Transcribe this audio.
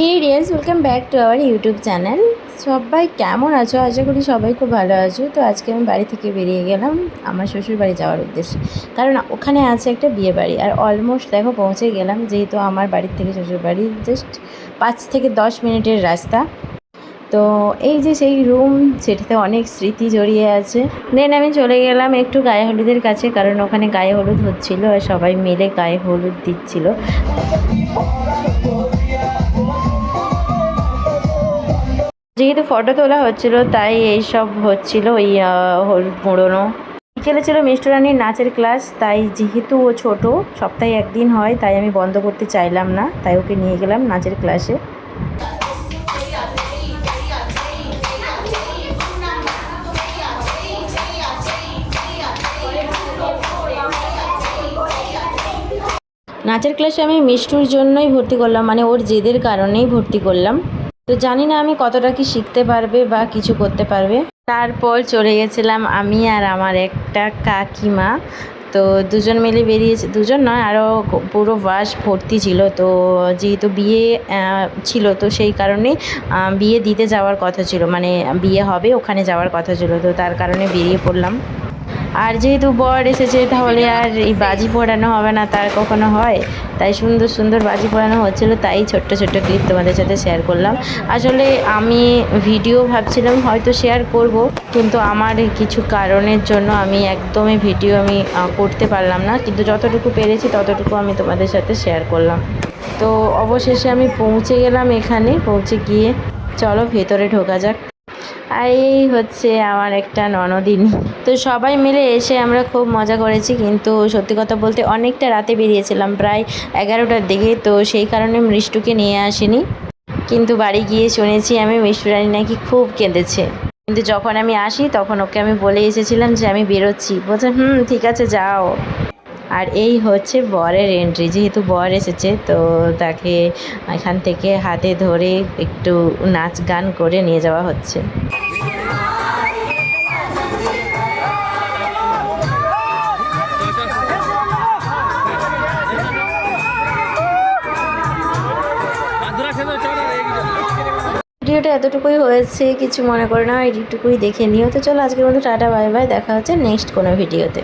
Hey dears welcome back to our YouTube channel সবাই কেমন আছো? আশা করি সবাই খুব ভালো আছো। তো আজকে আমি বাড়ি থেকে বেরিয়ে গেলাম আমার শ্বশুর বাড়ি যাওয়ার উদ্দেশ্যে। কারণ ওখানে আছে একটা বিয়ে বাড়ি। আর অলমোস্ট দেখো পৌঁছে গেলাম, যেহেতু আমার বাড়ির থেকে শ্বশুর বাড়ি জাস্ট পাঁচ থেকে দশ মিনিটের রাস্তা। তো এই যে সেই রুম সেটাতে অনেক স্মৃতি জড়িয়ে আছে। দেন আমি চলে গেলাম একটু গায়ে হলুদের কাছে, কারণ ওখানে গায়ে হলুদ হচ্ছিল আর সবাই মিলে গায়ে হলুদ দিচ্ছিল। যেহেতু ফটো তোলা হচ্ছিল, তাই এইসব হচ্ছিল ওই মোড়নো বিকেলে ছিল মিষ্টরানির নাচের ক্লাস, তাই যেহেতু ও ছোট, সপ্তাহে একদিন হয়, তাই আমি বন্ধ করতে চাইলাম না, তাই ওকে নিয়ে গেলাম নাচের ক্লাসে। নাচের ক্লাসে আমি মিষ্টুর জন্যই ভর্তি করলাম মানে ওর জেদের কারণেই ভর্তি করলাম। তো জানি না আমি কতটা কি শিখতে পারবে বা কিছু করতে পারবে। তারপর চলে গেছিলাম আমি আর আমার একটা কাকিমা। তো দুজন মিলে বেরিয়েছে, দুজন নয় আরও পুরো বাস ভর্তি ছিল। তো যেহেতু বিয়ে ছিল, তো সেই কারণে বিয়ে দিতে যাওয়ার কথা ছিল। মানে বিয়ে হবে, ওখানে যাওয়ার কথা ছিল। তো তার কারণে বেরিয়ে পড়লাম। আর যেহেতু বর এসেছে, তাহলে আর এই বাজি পোড়ানো হবে না, তার কখনো হয়? তাই সুন্দর সুন্দর বাজি পোড়ানো হচ্ছিল, তাই ছোট্ট ছোট্ট ক্লিপ তোমাদের সাথে শেয়ার করলাম। আসলে আমি ভিডিও ভাবছিলাম হয়তো শেয়ার করব, কিন্তু আমার কিছু কারণের জন্য আমি একদমই ভিডিও আমি করতে পারলাম না। কিন্তু যতটুকু পেরেছি, ততটুকু আমি তোমাদের সাথে শেয়ার করলাম। তো অবশেষে আমি পৌঁছে গেলাম এখানে, পৌঁছে গিয়ে, চলো ভেতরে ঢোকা যাক। আর এই হচ্ছে আমার একটা ননদিনী। তো সবাই মিলে এসে আমরা খুব মজা করেছি, কিন্তু সত্যি কথা বলতে অনেকটা রাতে বেরিয়েছিলাম, প্রায় এগারোটার দিকে। তো সেই কারণে মৃষ্টুকে নিয়ে আসিনি। কিন্তু বাড়ি গিয়ে শুনেছি আমি মিষ্টুরানি নাকি খুব কেঁদেছে। কিন্তু যখন আমি আসি, তখন ওকে আমি বলে এসেছিলাম যে আমি বেরোচ্ছি। বলছে, হুম, ঠিক আছে, যাও। আর এই হচ্ছে বরের এন্ট্রি যেহেতু বর এসেছে, তো তাকে এখান থেকে হাতে ধরে একটু নাচ গান করে নিয়ে যাওয়া হচ্ছে। ভিডিওটা এতটুকুই হয়েছে, কিছু মনে করে না এইটুকুই দেখে নিও। তো চলো আজকের মতো টাটা, বাই বাই, দেখা হচ্ছে নেক্সট কোনো ভিডিওতে।